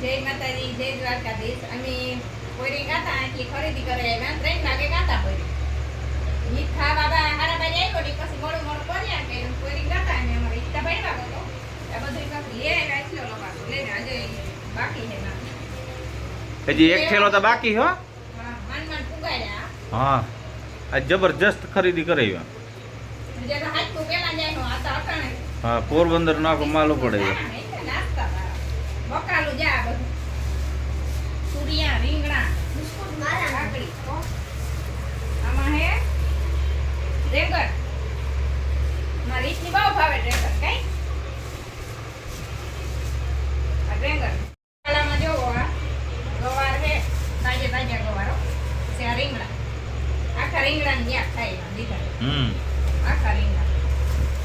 જય માતાજી જય દ્વારકાધીશ. અમે પોરી ગાતા એટલી ખરીદી કરે એમાં ત્રણ વાગે ગાતા હોય મીઠા ખાવા બા હારા બાજુ આવ્યો ને પછી મોડું મોડું કર્યા કે પોરી ગાતા અને અમારે ઈચ્છા બન્યા હતો આ બધું પાછું લે આવ્યા એટલો લોકો લઈને આજે બાકી છે હજી એક થેલો તો બાકી હો. હા આ જબરજસ્ત ખરીદી કરાવી હા પોરબંદર નાખો માલ પડે છે નાસ્તા તારા. બકાલું જા બધું સૂર્યા રીંગણા કાકડી. આમાં હે રેગર મારી રીતની બહુ ભાવે રેગર કઈ? રેગર આલામાં જોવો આ. ગવાર હે તાજે તાજા ગવારો છે આ રીંગણા. આખા રીંગણાની યાદ થાય દીધા. હમ. આખા રીંગણા.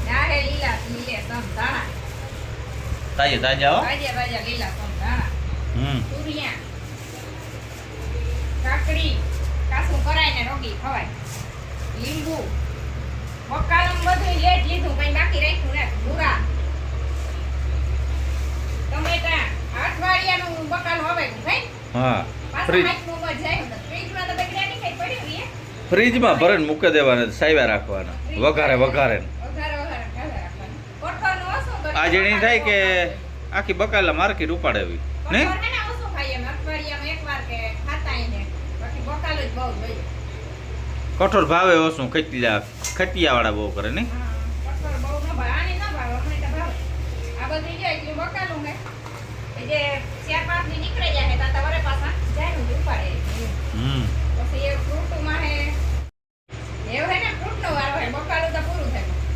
ને હે લીલા લીલે સમ ધાણા. તાજે તાજા હો. તાજા તાજા લીલા સમ ધાણા હમ તુરિયા કાકડી કાસું કરાઈને રોગી ખવાય. લીંબુ બકાલું બધું લેટ લીધું કઈ બાકી રાખ્યું ને ભૂરા. ટમેટા અઠવાડિયાનું બકાલું હવે ભાઈ? હા ફ્રીજ. ફ્રીજમાં નહીં નહીં ભરીને મૂકી દેવાના સાયવા રાખવાના. વઘારે વઘારે. આજે. આ જેણી થાય કે આખી બકાલા માર્કેટ રૂપાડેવી ને કોઠોર હે ને ઓછું ખાઈએ અમે અઠવાડિયામાં એકવાર કે ખાતા ય ને બાકી કઠોર ભાવે ઓછું ખટિયા ખટિયા વાળા બહુ કરે ને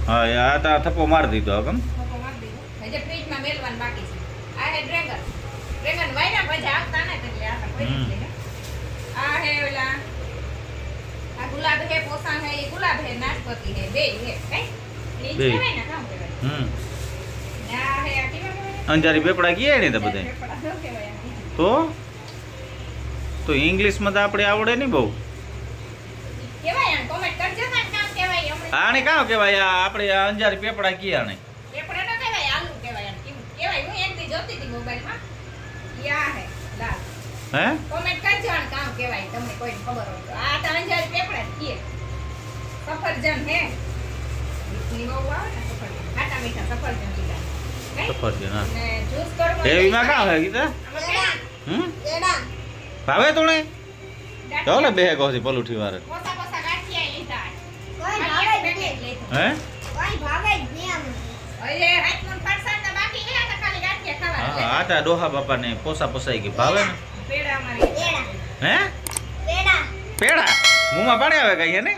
કઠોળ થપ્પો મારી દીધો મેલવાનું બાકી છે. આ હે ઓલા હે એ ગુલાબ હે નાશપતિ હે બે હે કઈ એ જ બેય. કહેવાય ને કામ કહેવાય. હમ. ના હે આ કેવા કહેવાય? અંજારી પેપડા કીએ ને તો બધે? તો? તો ઇંગ્લિશમાં તો આપણે આવડે નહીં બહુ. આને ને કામ કહેવાય આપણે અંજારી પેપડા કીએ આને. પેપડા ન કહેવાય આલુ કહેવાય. કેમ કહેવાય હું દી જોતી હે કોમેન્ટ કરજો આને કામ કહેવાય તમને કોઈને ખબર હોય તો આ તો અંજારી પેપડા જ કીએ સફરજન હે મીઠી બહુ આવે ને સફરજન ખાટા મીઠા સફરજન લીધા કઈ? સફરજન હા ને જ્યુસ કરવો હોય એવીમાં તો કાં હે ગીતા આમાં કઈ? હમ ભાવે તુણે ચાલો બે ગોસી પલુઠી વારે પોસા પોસા ગાંઠિયા લીધા કોઈ ખાલી ભાવે એક જ પેકેટ નહીં. લીધું. હે કોઈ ભાવે જ નહીં આમ. હવે હાથમાં ફરસાણ તો બાકી હે તો ખાલી ગાંઠિયા હા ખાવાના. આ તા ડોહા બાપાને પોસા પોસાઈ ગઈ ભાવે ને પેડા અમારી પેડા. હે? પેડા. પેડા? મોંમાં પાણી આવે કઈ હે ને એ.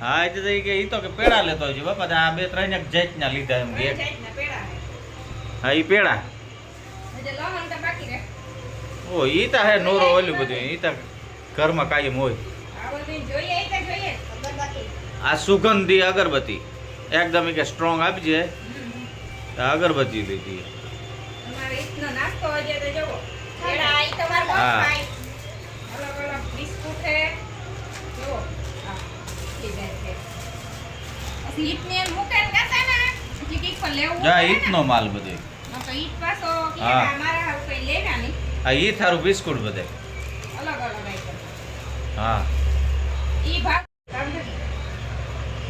હા એ તો કે ઈ તો કે પેડા લેતો હોય છે બાપા તો આ બે ત્રણ એક જાતના લીધા એમ કે. હા એ પેડા. હજી લવંગ તો બાકી રહે. ઓ ઈ તો હે નોરો ઓલું બધું ઈ તો ઘરમાં કાયમ હોય. આ એ સુગંધી અગરબત્તી. એકદમ કે સ્ટ્રોંગ આપજે. અગરબત્તી લીધી. નાસ્તો હોય તો જોવો. હા. જા ને. માલ બધે. કે હા. ઈ થારું બિસ્કુટ બધે. હા.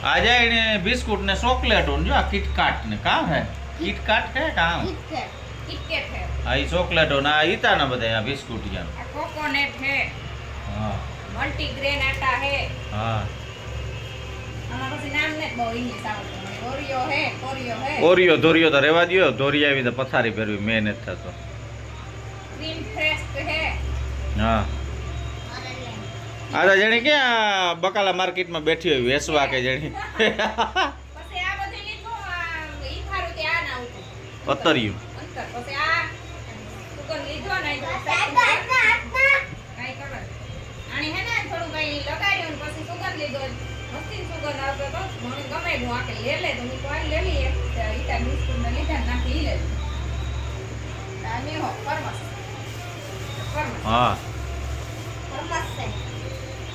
આજે એને બિસ્કુટ ને ચોકલેટ જો આ કિટકાટ ને કામ હે? કિટકાટ. હે કામ કિટકેટ. KitKat હે. આ ઈ ચોકલેટો ના આ ઈતા ના બધા આ બિસ્કુટ યાર આ કોકોનેટ હે હા. મલ્ટીગ્રેન આટા હે હા. આમાં પછી નામ ને બહુ ઇંગ્લિશ આવડતું ઓરિયો હે ઓરિયો હે ઓરિયો ધોરિયો તો રેવા દ્યો. ધોરી આવી તો પથારી ફેરવી મેં નથી થતો. ક્રીમ ફ્રેશ હે હા. આ તો જેણી કે બકાલા માર્કેટમાં બેઠી હોય વેસવા કે જણી? પછી આ બધું લીધું ઈ ખારું તે ના ઉતું પતર્યું અંતર પછી આ સુગંધ લીધો ને. કાઈ ખબર આની હે. ને થોડું કઈ લગાડ્યું ને પછી સુગંધ લીધો મસ્તી સુગંધ આવતો તો મને ગમે હું? આકે લે લે તો મેં કોઈ લે લઈએ તો બિસ્કુટ ને લીધા નાખી લે હો પરમસ પરમસ હા છે.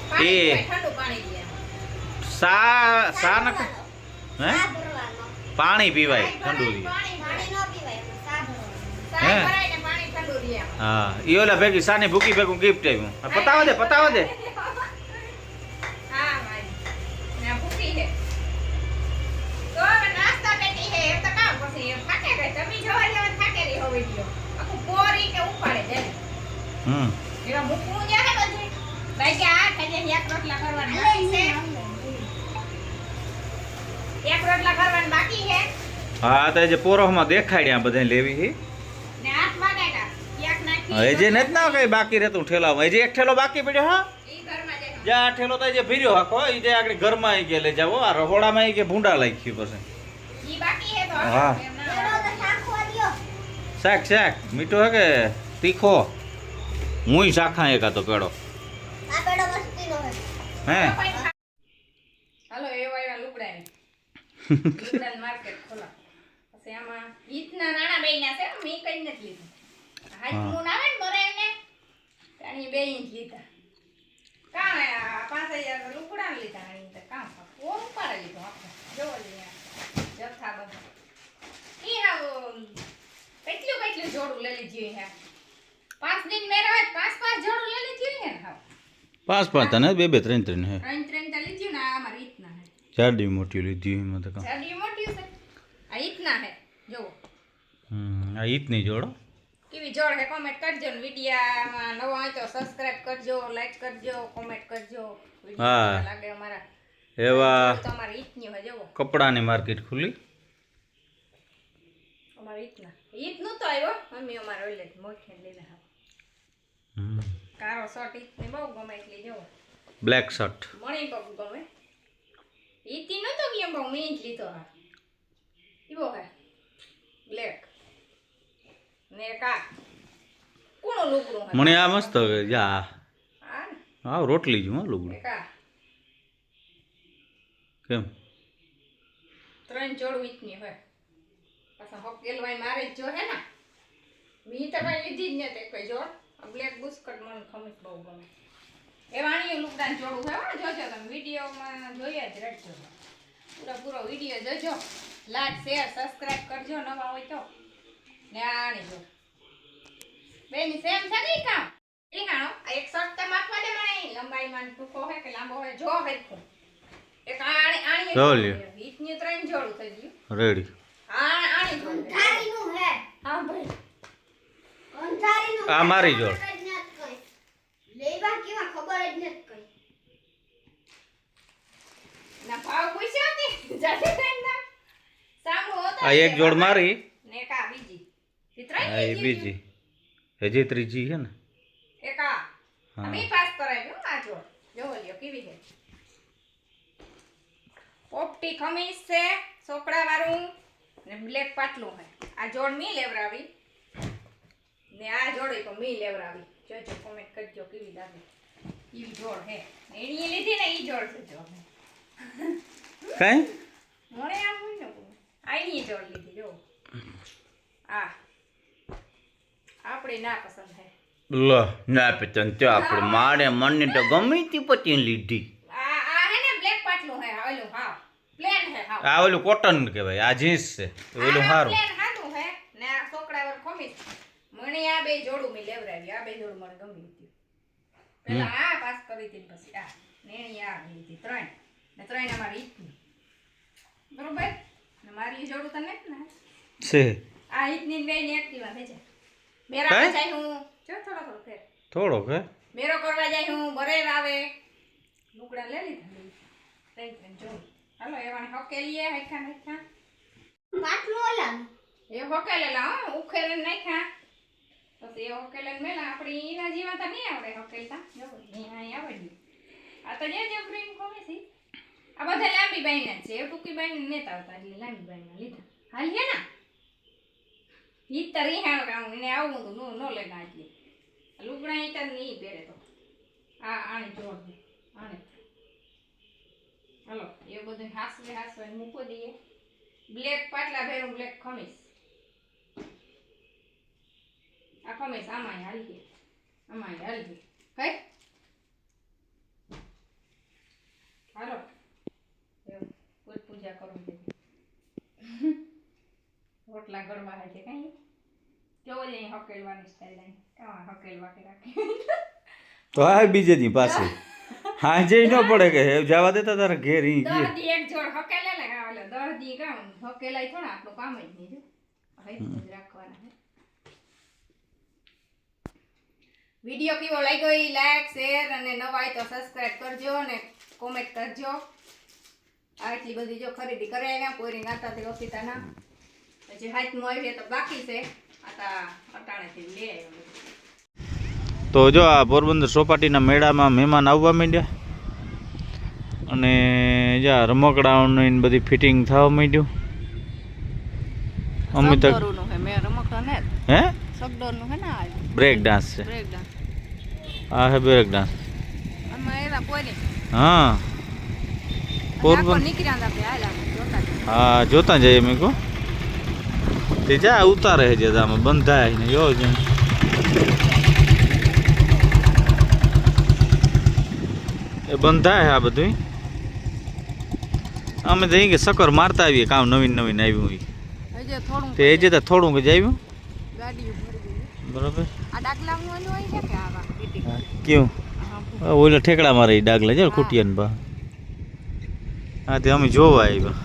પાણી પીવાય, ઠંડુ પાણી પીએ સા સા ન હે પાણી પીવાય. ઠંડુ પાણી પાણી ન પીવાય હે? હા. ઈ ઓલા ભેગી સાની ભૂકી ભેગું ગિફ્ટ આવ્યું પતાવા દે પતાવા દે. હા હમ. હા તો જે પોરોમાં દેખાડ્યા બધા લેવી છે ને હાથ વાગાયલા એક નાખી હજી નથી ના કઈ બાકી રહેતું ઠેલામાં. હજી એક ઠેલો બાકી પડ્યો હા? જ્યાં. જે આ ઠેલો તો જે ભીર્યો હાખો એ જે આગળ ઘરમાં આવી ગયા લઈ જાવો આ રહોડામાં આવી ગયા ભૂંડા લાગી પછી. ઈ બાકી છે તો હા. શાક શાક મીઠો હે કે તીખો? હું શાખા એક હતો પેડો. હે. હાલો એ વાળા લુગડાની. માર્કેટ ખોલા. પછી આમાં ઈદના નાના બેયના છે મેં કઈ નથી લીધું. હાથ હા. મૂન આવે ને બરે એમને તાણી બે ઇંચ લીધા કાં આ પાંચ હજાર લુગડા લીધા અહીં તો કામ કોણ ઉપાડે લીધો આપણે જોવો લઈએ જથ્થા બધા ઈ હાવ કેટલું કેટલું જોડું લઈ લીધું હે પાંચ દિન મેરા હોય તો પાંચ પાંચ જોડું લઈ લીધું હે ને હાવ પાંચ પાંચ તને બે બે ત્રણ ત્રણ હે ત્રણ ત્રણ તો લીધું ને આ અમારી રીતના હે જાડી મોટી લીધી એમાં તો કાં જાડી મોટી છે આ રીતના હે જો હમ આ ઈતની જોડો કેવી જોડ હે કોમેન્ટ કરજો ને વિડિયામાં નવો હોય તો સબસ્ક્રાઇબ કરજો લાઈક કરજો કોમેન્ટ કરજો. વીડિયો હા. લાગે અમારા. એવા તમારી ઈતની હોય જેવો કપડાની માર્કેટ ખુલી અમારી ઈતના ઈતનું તો આવ્યો. મમ્મી અમારે ઓલે મોખે લઈને હા હમ. કારો શર્ટ ઈતની બહુ ગમે એટલી જવો બ્લેક શર્ટ મણી પગ ગમે. ઈતી નતો કેમ બહુ મેં જ લીધો હા એવો હે. બ્લેક મને આ મસ્ત હવે જા. ને? આવ રોટલી જ હા લુગડું. કેમ? ત્રણ જોડ વીકની હોય. પાછા હોકેલવાય મારે જ જો હે ને. મી તો ભાઈ લીધી જ નથી કોઈ જોડ. બ્લેક બુસ્કટ મને ખમી બહુ ગમે. એ વાણીએ લુકડાન જોડું હે જોજો તમે વિડીયોમાં જોયા જ રહેજો પૂરો પૂરો વીડિયો જોજો. લાઈક શેર સબસ્ક્રાઇબ કરજો નવા હોય તો. આણી જો બેની સેમ છે કઈ કામ? એ આ એક શર્ટ તો માપવા દે મને. લંબાઈમાં ટૂંકો હોય કે લાંબો હોય જો હરખું એક આણી આણી જો લ્યો. ઈટની ત્રણ જોડું થઈ ગયું. રેડી. આ આણી જોડું. અંધારીનું હે. હા ભાઈ. અંધારીનું આ મારી જોડ. ખબર જ નથી કઈ. લેવા કેવા ખબર જ નથી કઈ. ના ભાવ પૂછ્યો કે? જાતે ના. સામો હતો આ એક જોડ મારી ને એક આ બીજી ઈ ત્રણ આ એ બીજી બીજી હજી ત્રીજી છે ને એક આ હા અમે પાસ કરાવ્યું આ જોડ જોવો લ્યો કેવી છે પોપટી ખમીસ છે સોકડા વાળું ને બ્લેક પાટલું છે આ જોડ મી લેવરાવી ને આ જોડે તો મી લેવરાવી જોજો કોમેન્ટ કરજો કેવી લાગે એવી જોડ હે એની લીધી ને ઈ જોડ છે જો કઈ મને આમ હોય ને આઈની જોડ લીધી જો આ આપણે ના પસંદ થાય. લો ના પતન તો આપણે મારે મનને તો ગમે તે પતી લીધી. આ આ હે ને બ્લેક પાટલું હે ઓલું હા. પ્લેન હે હા. આ ઓલું કોટન કહેવાય આ જીન્સ છે. ઓલું સારું હે ને આ છોકરા વર ખમી મને આ બે જોડું મે લેવરાવી આ બે જોડું મને ગમી હતી પેલા આ પાસ કરી હતી પછી આ નેણી આ લીધી ત્રણ. ને ત્રણ અમારી ઈદની. બરોબર? ને મારી જોડું તને? ને છે. આ ઈદની બે ને એક્ટિવા જાય મેરા હે? જાય હું. જો થોડો થોડો ફેર. થોડો કે મેરો કરવા જાય હું બરે આવે લુગડા લઈ લીધા ત્રણ ત્રણ જો હાલો એવાને હકેલીએ હૈખા હૈખા પાટલું ઓલાનું. એ હોકેલેલા હો ઉખેરે નાખ્યા પછી એ હોકેલે મેલા આપણી એના જીવા તો નહીં આવડે હકેલતા. જો અહીંયા આવડી આ તો જે જે ગ્રીન કોમે છે. આ બધા લાંબી બાઈના જ છે. એ ટૂંકી બાઈને નેતા આવતા એટલે લાંબી બાઈના લીધા. હાલીએ ના. ઈ તો રીહાણો કામ એને આવું તો નો નો લેના એટલે લુગડા ઈ તો નહીં પહેરે તો. આ આને જોડ આને હલો, એ બધું હાસવે હાસવે મૂકો દઈએ. બ્લેક પાટલા ભેરું બ્લેક ખમીસ. આ ખમીસ આમાંય હાલી ગઈ. આમાંય હાલો એવું કોઈ પૂજા કઈ અહીં હકેલવાની સ્ટાઈલ આમાં હકેલવા કે. રાખી તો આ બીજે દી પાછી. હાજે ન પડે કે જવા દેતા તારા ઘેર ઈ દી એક જોડ હકેલે ને હા ઓલે દહ દી કામ હકેલાય થોડા આપણું કામ જ. નહીં હવે રાખવાના હે. વીડિયો કેવો લાગ્યો એ લાઈક શેર અને નવા તો સબસ્ક્રાઇબ કરજો અને કોમેન્ટ કરજો. આટલી બધી જો ખરીદી કરે આવ્યા પોરી નાતાથી ઓફિતાના પછી હાથમાં આવી તો બાકી છે. તો જો આ પોરબંદર સોપાટીના મેળામાં મહેમાન આવવા માંડ્યા. અને જ્યાં રમકડાઓની બધી ફિટિંગ થવા માંડ્યું. અમે તો હે? બ્રેક ડાન્સ છે. આ હે બ્રેક ડાન્સ. હા. પોરબંદર. હા જોતા જઈએ મેં કહું તે જા ઉતારે છે આમાં બંધાય ને યોજન છે એ બંધાય આ બધું અમે તો અહીં કે સકર મારતા આવીએ કામ નવીન નવીન આવ્યું હોય. તે એ જતા થોડું જ આવ્યું. બરાબર. કેવું ઓલા ઠેકડા મારે ડાગલા છે ખૂટિયા ને બા. હા તે અમે જોવા આવ્યા.